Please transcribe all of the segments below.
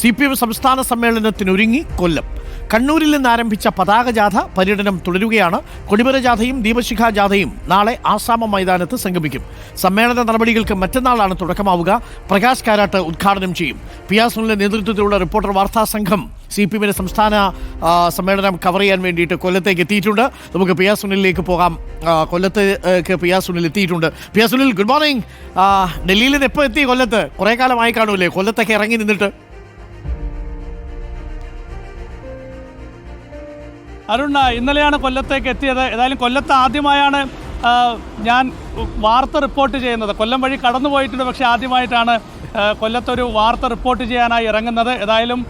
C P M സംസ്ഥാന സമ്മേളനത്തിനൊരുങ്ങി കൊല്ലം. കണ്ണൂരിൽ നിന്ന് ആരംഭിച്ച പതാക ജാഥ പര്യടനം തുടരുകയാണ്. കൊടിമര ജാഥയും ദീപശിഖ ജാഥയും നാളെ ആസാമ മൈതാനത്ത് സംഗമിക്കും. സമ്മേളന നടപടികൾക്ക് മറ്റന്നാളാണ് തുടക്കമാവുക. പ്രകാശ് കാരാട്ട് ഉദ്ഘാടനം ചെയ്യും. പിയാസുനിലെ നേതൃത്വത്തിലുള്ള റിപ്പോർട്ടർ വാർത്താ സംഘം സി പി എമ്മിന്റെ സംസ്ഥാന സമ്മേളനം കവർ ചെയ്യാൻ വേണ്ടിയിട്ട് കൊല്ലത്തേക്ക് എത്തിയിട്ടുണ്ട്. നമുക്ക് പി ആർ സുനിലേക്ക് പോകാം. കൊല്ലത്തേക്ക് കൊല്ലത്തേക്ക് ആർ സുനിൽ എത്തിയിട്ടുണ്ട്. പിയാ സുനിൽ ഗുഡ് മോർണിംഗ് ഡൽഹിയിൽ നിന്ന് എപ്പോൾ എത്തി കൊല്ലത്ത്? കുറേ കാലമായി കാണൂലേ കൊല്ലത്തൊക്കെ ഇറങ്ങി നിന്നിട്ട്. അരുൺ ഇന്നലെയാണ് കൊല്ലത്തേക്ക് എത്തിയത്. ഏതായാലും കൊല്ലത്ത് ആദ്യമായാണ് ഞാൻ വാർത്ത റിപ്പോർട്ട് ചെയ്യുന്നത്. കൊല്ലം വഴി കടന്നു പോയിട്ടുണ്ട് പക്ഷേ ആദ്യമായിട്ടാണ് കൊല്ലത്തൊരു വാർത്ത റിപ്പോർട്ട് ചെയ്യാനായി ഇറങ്ങുന്നത്. ഏതായാലും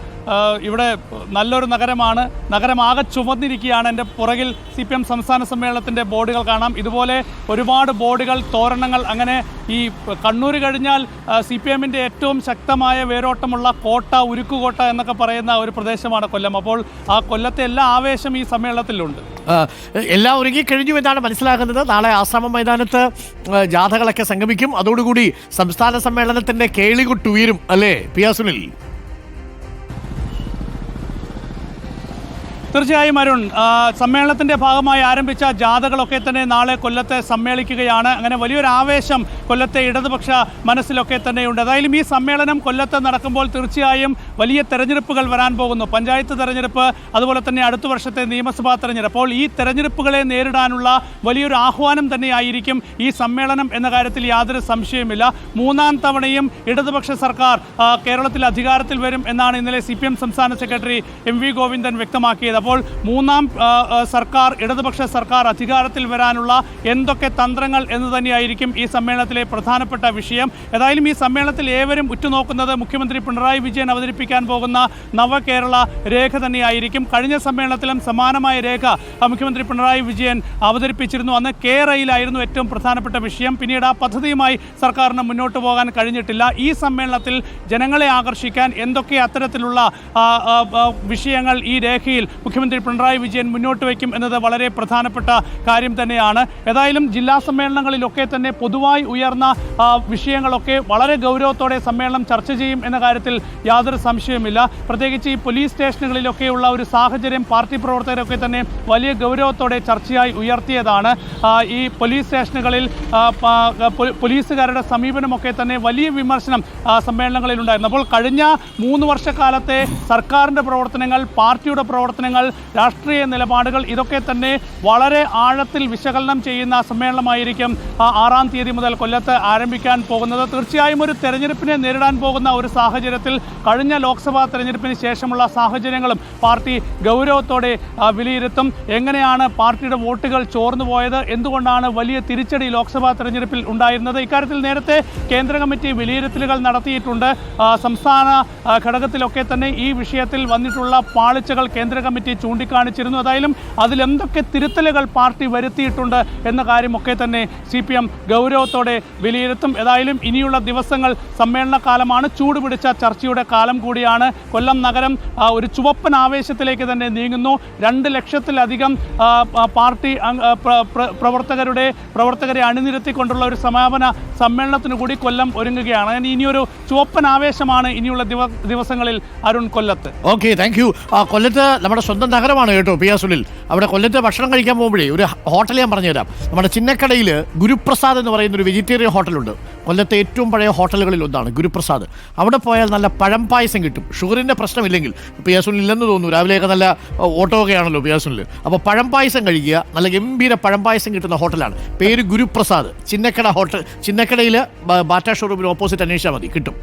ഇവിടെ നല്ലൊരു നഗരമാണ്. നഗരമാകെ ചുമന്നിരിക്കുകയാണ് എന്റെ പുറകിൽ സി പി എം സംസ്ഥാന സമ്മേളനത്തിന്റെ ബോർഡുകൾ കാണാം. ഇതുപോലെ ഒരുപാട് ബോർഡുകൾ തോരണങ്ങൾ അങ്ങനെ ഈ കണ്ണൂർ കഴിഞ്ഞാൽ സി പി എമ്മിന്റെ ഏറ്റവും ശക്തമായ വേരോട്ടമുള്ള കോട്ട ഉരുക്കുകോട്ട എന്നൊക്കെ പറയുന്ന ഒരു പ്രദേശമാണ് കൊല്ലം. അപ്പോൾ ആ കൊല്ലത്തെ എല്ലാ ആവേശം ഈ സമ്മേളനത്തിലുണ്ട്. എല്ലാം ഒരുങ്ങി കഴിഞ്ഞു എന്നാണ് മനസ്സിലാകുന്നത്. നാളെ ആശ്രമം മൈതാനത്ത് ജാഥകളൊക്കെ സംഗമിക്കും. അതോടുകൂടി സംസ്ഥാന സമ്മേളനത്തിന്റെ കേളികൊട്ടുയരും അല്ലേ പിയാ തീർച്ചയായും അരുൺ സമ്മേളനത്തിന്റെ ഭാഗമായി ആരംഭിച്ച ജാഥകളൊക്കെ തന്നെ നാളെ കൊല്ലത്തെ സമ്മേളിക്കുകയാണ്. അങ്ങനെ വലിയൊരു ആവേശം കൊല്ലത്തെ ഇടതുപക്ഷ മനസ്സിലൊക്കെ തന്നെയുണ്ട്. അതായാലും ഈ സമ്മേളനം കൊല്ലത്ത് നടക്കുമ്പോൾ തീർച്ചയായും വലിയ തെരഞ്ഞെടുപ്പുകൾ വരാൻ പോകുന്നു. പഞ്ചായത്ത് തെരഞ്ഞെടുപ്പ് അതുപോലെ തന്നെ അടുത്ത വർഷത്തെ നിയമസഭാ തെരഞ്ഞെടുപ്പ്. അപ്പോൾ ഈ തെരഞ്ഞെടുപ്പുകളെ നേരിടാനുള്ള വലിയൊരു ആഹ്വാനം തന്നെയായിരിക്കും ഈ സമ്മേളനം എന്ന കാര്യത്തിൽ യാതൊരു സംശയവുമില്ല. മൂന്നാം തവണയും ഇടതുപക്ഷ സർക്കാർ കേരളത്തിൽ അധികാരത്തിൽ വരും എന്നാണ് ഇന്നലെ സി സംസ്ഥാന സെക്രട്ടറി എം വി ഗോവിന്ദൻ വ്യക്തമാക്കിയത്. അപ്പോൾ മൂന്നാം സർക്കാർ ഇടതുപക്ഷ സർക്കാർ അധികാരത്തിൽ വരാനുള്ള എന്തൊക്കെ തന്ത്രങ്ങൾ എന്ന് തന്നെയായിരിക്കും ഈ സമ്മേളനത്തിലെ പ്രധാനപ്പെട്ട വിഷയം. ഏതായാലും ഈ സമ്മേളനത്തിൽ ഏവരും ഉറ്റുനോക്കുന്നത് മുഖ്യമന്ത്രി പിണറായി വിജയൻ അവതരിപ്പിക്കാൻ പോകുന്ന നവകേരള രേഖ തന്നെയായിരിക്കും. കഴിഞ്ഞ സമ്മേളനത്തിലും സമാനമായ രേഖ മുഖ്യമന്ത്രി പിണറായി വിജയൻ അവതരിപ്പിച്ചിരുന്നു. അന്ന് കേരളയിലായിരുന്നു ഏറ്റവും പ്രധാനപ്പെട്ട വിഷയം. പിന്നീട് ആ പദ്ധതിയുമായി സർക്കാരിന് മുന്നോട്ട് പോകാൻ കഴിഞ്ഞിട്ടില്ല. ഈ സമ്മേളനത്തിൽ ജനങ്ങളെ ആകർഷിക്കാൻ എന്തൊക്കെ അത്തരത്തിലുള്ള വിഷയങ്ങൾ ഈ രേഖയിൽ മുഖ്യമന്ത്രി പിണറായി വിജയൻ മുന്നോട്ട് വയ്ക്കും എന്നത് വളരെ പ്രധാനപ്പെട്ട കാര്യം തന്നെയാണ്. ഏതായാലും ജില്ലാ സമ്മേളനങ്ങളിലൊക്കെ തന്നെ പൊതുവായി ഉയർന്ന വിഷയങ്ങളൊക്കെ വളരെ ഗൗരവത്തോടെ സമ്മേളനം ചർച്ച ചെയ്യും എന്ന കാര്യത്തിൽ യാതൊരു സംശയവുമില്ല. പ്രത്യേകിച്ച് ഈ പോലീസ് സ്റ്റേഷനുകളിലൊക്കെയുള്ള ഒരു സാഹചര്യം പാർട്ടി പ്രവർത്തകരൊക്കെ തന്നെ വലിയ ഗൗരവത്തോടെ ചർച്ചയായി ഉയർത്തിയതാണ്. ഈ പോലീസ് സ്റ്റേഷനുകളിൽ പോലീസുകാരുടെ സമീപനമൊക്കെ തന്നെ വലിയ വിമർശനം സമ്മേളനങ്ങളിൽ ഉണ്ടായിരുന്നു അപ്പോൾ കഴിഞ്ഞ മൂന്ന് വർഷക്കാലത്തെ സർക്കാരിന്റെ പ്രവർത്തനങ്ങൾ പാർട്ടിയുടെ പ്രവർത്തനങ്ങൾ രാഷ്ട്രീയ നിലപാടുകൾ ഇതൊക്കെ തന്നെ വളരെ ആഴത്തിൽ വിശകലനം ചെയ്യുന്ന സമ്മേളനമായിരിക്കും ആറാം തീയതി മുതൽ കൊല്ലത്ത് ആരംഭിക്കാൻ പോകുന്നത്. തീർച്ചയായും ഒരു തെരഞ്ഞെടുപ്പിനെ നേരിടാൻ പോകുന്ന ഒരു സാഹചര്യത്തിൽ കഴിഞ്ഞ ലോക്സഭാ തെരഞ്ഞെടുപ്പിന് ശേഷമുള്ള സാഹചര്യങ്ങളും പാർട്ടി ഗൗരവത്തോടെ വിലയിരുത്തും. എങ്ങനെയാണ് പാർട്ടിയുടെ വോട്ടുകൾ ചോർന്നു പോയത്? എന്തുകൊണ്ടാണ് വലിയ തിരിച്ചടി ലോക്സഭാ തെരഞ്ഞെടുപ്പിൽ ഉണ്ടായിരുന്നത്? ഇക്കാര്യത്തിൽ നേരത്തെ കേന്ദ്ര കമ്മിറ്റി വിലയിരുത്തലുകൾ നടത്തിയിട്ടുണ്ട്. സംസ്ഥാന ഘടകത്തിലൊക്കെ തന്നെ ഈ വിഷയത്തിൽ വന്നിട്ടുള്ള പാളിച്ചകൾ കേന്ദ്ര കമ്മിറ്റി ചൂണ്ടിക്കാണിച്ചിരുന്നു. ഏതായാലും അതിലെന്തൊക്കെ തിരുത്തലുകൾ പാർട്ടി വരുത്തിയിട്ടുണ്ട് എന്ന കാര്യമൊക്കെ തന്നെ സി പി എം ഗൗരവത്തോടെ വിലയിരുത്തും. ഏതായാലും ഇനിയുള്ള ദിവസങ്ങൾ സമ്മേളന കാലമാണ് ചൂടുപിടിച്ച ചർച്ചയുടെ കാലം കൂടിയാണ്. കൊല്ലം നഗരം ഒരു ചുവപ്പൻ ആവേശത്തിലേക്ക് തന്നെ നീങ്ങുന്നു. രണ്ട് ലക്ഷത്തിലധികം പാർട്ടി പ്രവർത്തകരുടെ പ്രവർത്തകരെ അണിനിരത്തിക്കൊണ്ടുള്ള ഒരു സമാപന സമ്മേളനത്തിന് കൂടി കൊല്ലം ഒരുങ്ങുകയാണ്. ഇനിയൊരു ചുവപ്പൻ ആവേശമാണ് ഇനിയുള്ള ദിവസങ്ങളിൽ അരുൺ കൊല്ലത്ത്. ഓക്കെ താങ്ക് യു കൊല്ലത്ത് നമ്മുടെ സ്വന്തം നഗരമാണ് കേട്ടോ പിയാസുലിൽ. അവിടെ കൊല്ലത്ത് ഭക്ഷണം കഴിക്കാൻ പോകുമ്പോഴേ ഒരു ഹോട്ടൽ ഞാൻ പറഞ്ഞുതരാം. നമ്മുടെ ചിന്നക്കടയിൽ ഗുരുപ്രസാദ് എന്ന് പറയുന്ന ഒരു വെജിറ്റേറിയൻ ഹോട്ടലുണ്ട്. കൊല്ലത്തെ ഏറ്റവും പഴയ ഹോട്ടലുകളിൽ ഒന്നാണ് ഗുരുപ്രസാദ്. അവിടെ പോയാൽ നല്ല പഴം പായസം കിട്ടും. ഷുഗറിന്റെ പ്രശ്നമില്ലെങ്കിൽ പിയാസുലിൽ ഇല്ലെന്ന് തോന്നുന്നു രാവിലെയൊക്കെ നല്ല ഓട്ടോ ഒക്കെ ആണല്ലോ പിയാസുലിൽ അപ്പോൾ പഴം പായസം കഴിക്കുക നല്ല ഗംഭീര പഴം പായസം കിട്ടുന്ന ഹോട്ടലാണ്. പേര് ഗുരുപ്രസാദ്. ചിന്നക്കട ഹോട്ടൽ ചിന്നക്കടയിൽ ബാറ്റ ഷോറൂമിന് ഓപ്പോസിറ്റ് അന്വേഷിച്ചാൽ മതി. കിട്ടും.